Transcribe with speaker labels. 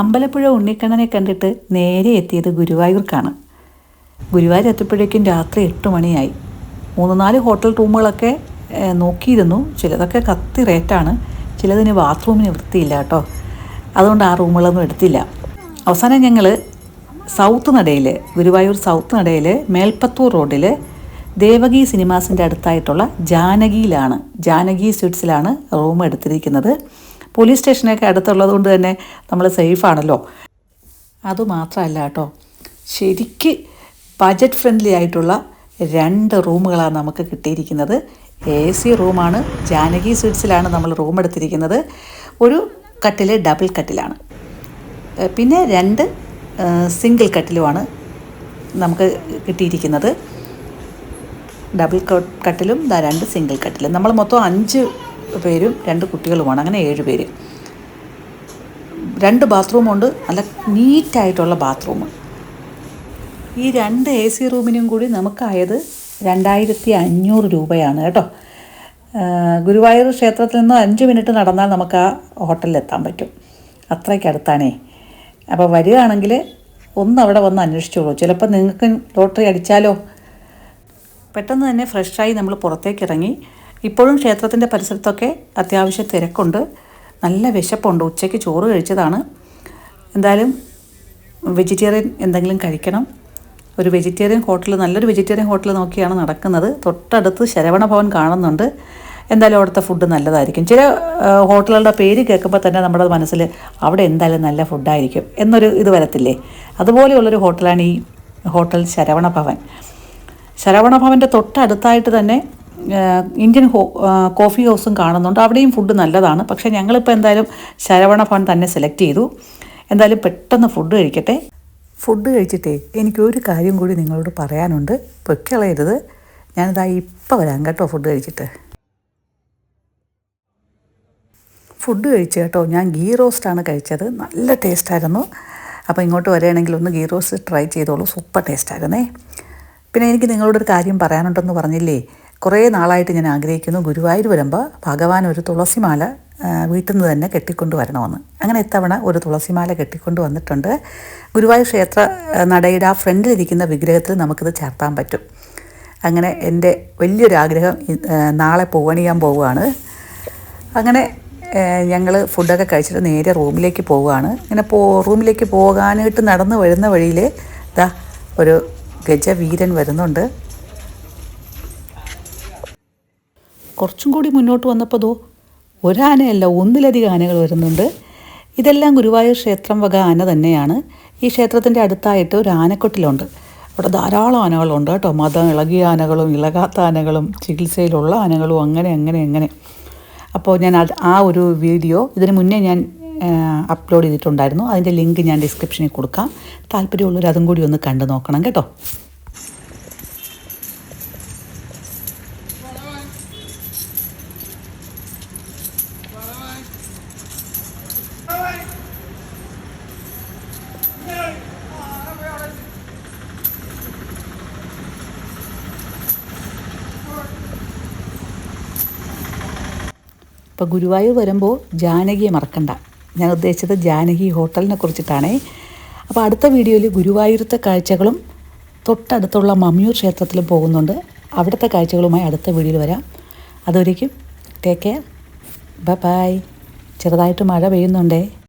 Speaker 1: അമ്പലപ്പുഴ ഉണ്ണിക്കണ്ണനെ കണ്ടിട്ട് നേരെ എത്തിയത് ഗുരുവായൂർക്കാണ്. ഗുരുവായൂർ എത്തിയപ്പോഴേക്കും രാത്രി എട്ട് മണിയായി. മൂന്ന് നാല് ഹോട്ടൽ റൂമുകളൊക്കെ നോക്കിയിരുന്നു. ചിലതൊക്കെ കത്തി റേറ്റാണ്. ചിലതിന് ബാത്റൂമിന് വൃത്തിയില്ല കേട്ടോ. അതുകൊണ്ട് ആ റൂമുകളൊന്നും എടുത്തില്ല. അവസാനം ഞങ്ങൾ സൗത്ത് നടയിൽ ഗുരുവായൂർ സൗത്ത് നടയിൽ മേൽപ്പത്തൂർ റോഡിൽ ദേവകി സിനിമാസിന്റെ അടുത്തായിട്ടുള്ള ജാനകിയിലാണ്. ജാനകി സ്വീറ്റ്സിലാണ് റൂം എടുത്തിരിക്കുന്നത്. പോലീസ് സ്റ്റേഷനൊക്കെ അടുത്തുള്ളത് കൊണ്ട് തന്നെ നമ്മൾ സേഫാണല്ലോ. അതുമാത്രമല്ല കേട്ടോ ശരിക്ക് ബജറ്റ് ഫ്രണ്ട്ലി ആയിട്ടുള്ള രണ്ട് റൂമുകളാണ് നമുക്ക് കിട്ടിയിരിക്കുന്നത്. എ സി റൂമാണ് ജാനകി സ്വീറ്റ്സിലാണ് നമ്മൾ റൂം എടുത്തിരിക്കുന്നത്. ഒരു കട്ടിൽ ഡബിൾ കട്ടിലാണ്. പിന്നെ രണ്ട് സിംഗിൾ കട്ടിലുമാണ് നമുക്ക് കിട്ടിയിരിക്കുന്നത്. ഡബിൾ കട്ടിലും രണ്ട് സിംഗിൾ കട്ടിലും. നമ്മൾ മൊത്തം അഞ്ച് പേരും രണ്ട് കുട്ടികളുമാണ്. അങ്ങനെ ഏഴ് പേര്. രണ്ട് ബാത്റൂമുണ്ട് നല്ല നീറ്റായിട്ടുള്ള ബാത്റൂം. ഈ രണ്ട് എ സി റൂമിനും കൂടി നമുക്കായത് രണ്ടായിരത്തി അഞ്ഞൂറ് രൂപയാണ് കേട്ടോ. ഗുരുവായൂർ ക്ഷേത്രത്തിൽ നിന്ന് അഞ്ച് മിനിറ്റ് നടന്നാൽ നമുക്ക് ആ ഹോട്ടലിൽ എത്താൻ പറ്റും. അത്രയ്ക്ക് അടുത്താണേ. അപ്പോൾ വരികയാണെങ്കിൽ ഒന്ന് അവിടെ വന്ന് അന്വേഷിച്ചോളൂ. ചിലപ്പോൾ നിങ്ങൾക്ക് ലോട്ടറി അടിച്ചാലോ? പെട്ടെന്ന് തന്നെ ഫ്രഷായി നമ്മൾ പുറത്തേക്ക് ഇറങ്ങി ഇപ്പോഴും ക്ഷേത്രത്തിന്റെ പരിസരത്തൊക്കെ അത്യാവശ്യം തിരക്കുണ്ട്. നല്ല വിശപ്പുണ്ട്. ഉച്ചയ്ക്ക് ചോറ് കഴിച്ചതാണ്. എന്തായാലും വെജിറ്റേറിയൻ എന്തെങ്കിലും കഴിക്കണം. ഒരു വെജിറ്റേറിയൻ ഹോട്ടൽ നല്ലൊരു വെജിറ്റേറിയൻ ഹോട്ടൽ നോക്കിയാണ് നടക്കുന്നത്. തൊട്ടടുത്ത് ശരവണ ഭവൻ കാണുന്നുണ്ട്. എന്തായാലും അവിടുത്തെ ഫുഡ് നല്ലതായിരിക്കും. ചില ഹോട്ടലുകളുടെ പേര് കേൾക്കുമ്പോൾ തന്നെ നമ്മുടെ മനസ്സിൽ അവിടെ എന്തായാലും നല്ല ഫുഡായിരിക്കും എന്നൊരു ഇത് വരത്തില്ലേ? അതുപോലെയുള്ളൊരു ഹോട്ടലാണ് ഈ ഹോട്ടൽ ശരവണ ഭവൻ. ശരവണഭവന്റെ തൊട്ടടുത്തായിട്ട് തന്നെ ഇന്ത്യൻ കോഫി ഹൗസും കാണുന്നുണ്ട്. അവിടെയും ഫുഡ് നല്ലതാണ്. പക്ഷേ ഞങ്ങളിപ്പോൾ എന്തായാലും ശരവണഭവൻ തന്നെ സെലക്ട് ചെയ്തു. എന്തായാലും പെട്ടെന്ന് ഫുഡ് കഴിക്കട്ടെ. ഫുഡ് കഴിച്ചിട്ടേ എനിക്ക് ഒരു കാര്യം കൂടി നിങ്ങളോട് പറയാനുണ്ട്. പൊയ്ക്കളയരുത്. ഞാനിതാ ഇപ്പം വരാം കേട്ടോ ഫുഡ് കഴിച്ചിട്ട്. ഫുഡ് കഴിച്ചു കേട്ടോ ഞാൻ ഗീ റോസ്റ്റാണ് കഴിച്ചത്. നല്ല ടേസ്റ്റായിരുന്നു അപ്പോൾ ഇങ്ങോട്ട് വരികയാണെങ്കിൽ ഒന്ന് ഗീ റോസ്റ്റ് ട്രൈ ചെയ്തോളൂ. സൂപ്പർ ടേസ്റ്റായിരുന്നേ പിന്നെ എനിക്ക് നിങ്ങളോടൊരു കാര്യം പറയാനുണ്ടെന്ന് പറഞ്ഞില്ലേ? കുറേ നാളായിട്ട് ഞാൻ ആഗ്രഹിക്കുന്നു ഗുരുവായൂർ വരുമ്പോൾ ഭഗവാൻ ഒരു തുളസിമാല വീട്ടിൽ നിന്ന് തന്നെ കെട്ടിക്കൊണ്ട് വരണമെന്ന് അങ്ങനെ ഇത്തവണ ഒരു തുളസിമാല കെട്ടിക്കൊണ്ട് വന്നിട്ടുണ്ട് ഗുരുവായൂർ ക്ഷേത്ര നടയുടെ ആ ഫ്രണ്ടിലിരിക്കുന്ന വിഗ്രഹത്തിൽ നമുക്കിത് ചേർത്താൻ പറ്റും. അങ്ങനെ എന്റെ വലിയൊരു ആഗ്രഹം നാളെ പോവണിയാൻ പോവുകയാണ്. അങ്ങനെ ഞങ്ങൾ ഫുഡൊക്കെ കഴിച്ചിട്ട് നേരെ റൂമിലേക്ക് പോവുകയാണ്. ഇങ്ങനെ പോ റൂമിലേക്ക് പോകാനായിട്ട് നടന്ന് വരുന്ന വഴിയിൽ ഇതാ ഒരു ഗജവീരൻ വരുന്നുണ്ട്. കുറച്ചും കൂടി മുന്നോട്ട് വന്നപ്പോൾ ഒരാനയല്ല ഒന്നിലധികം ആനകൾ വരുന്നുണ്ട്. ഇതെല്ലാം ഗുരുവായൂർ ക്ഷേത്രം വക ആന തന്നെയാണ്. ഈ ക്ഷേത്രത്തിന്റെ അടുത്തായിട്ട് ഒരു ആനക്കൊട്ടിലുണ്ട്. അവിടെ ധാരാളം ആനകളുണ്ട് കേട്ടോ. മതം ഇളകിയ ആനകളും ഇളകാത്ത ആനകളും ചികിത്സയിലുള്ള ആനകളും അങ്ങനെ അങ്ങനെ അങ്ങനെ. അപ്പോൾ ഞാൻ ആ ഒരു വീഡിയോ ഇതിന് മുന്നേ ഞാൻ അപ്ലോഡ് ചെയ്തിട്ടുണ്ടായിരുന്നു. അതിന്റെ ലിങ്ക് ഞാൻ ഡിസ്ക്രിപ്ഷനിൽ കൊടുക്കാം. താല്പര്യമുള്ളവർ അതും കൂടി ഒന്ന് കണ്ടു നോക്കണം കേട്ടോ. ഇപ്പോൾ ഗുരുവായൂർ വരുമ്പോൾ ജാനകിയെ മറക്കണ്ട. ഞാൻ ഉദ്ദേശിച്ചത് ജാനകി ഹോട്ടലിനെ കുറിച്ചിട്ടാണേ. അപ്പോൾ അടുത്ത വീഡിയോയിൽ ഗുരുവായൂരത്തെ കാഴ്ചകളും തൊട്ടടുത്തുള്ള മമ്മിയൂർ ക്ഷേത്രത്തിലും പോകുന്നുണ്ട്. അവിടുത്തെ കാഴ്ചകളുമായി അടുത്ത വീഡിയോയിൽ വരാം. അതുവരേക്കും ടേക്ക് കെയർ ബൈ ബൈ ചെറുതായിട്ട് മഴ പെയ്യുന്നുണ്ടേ.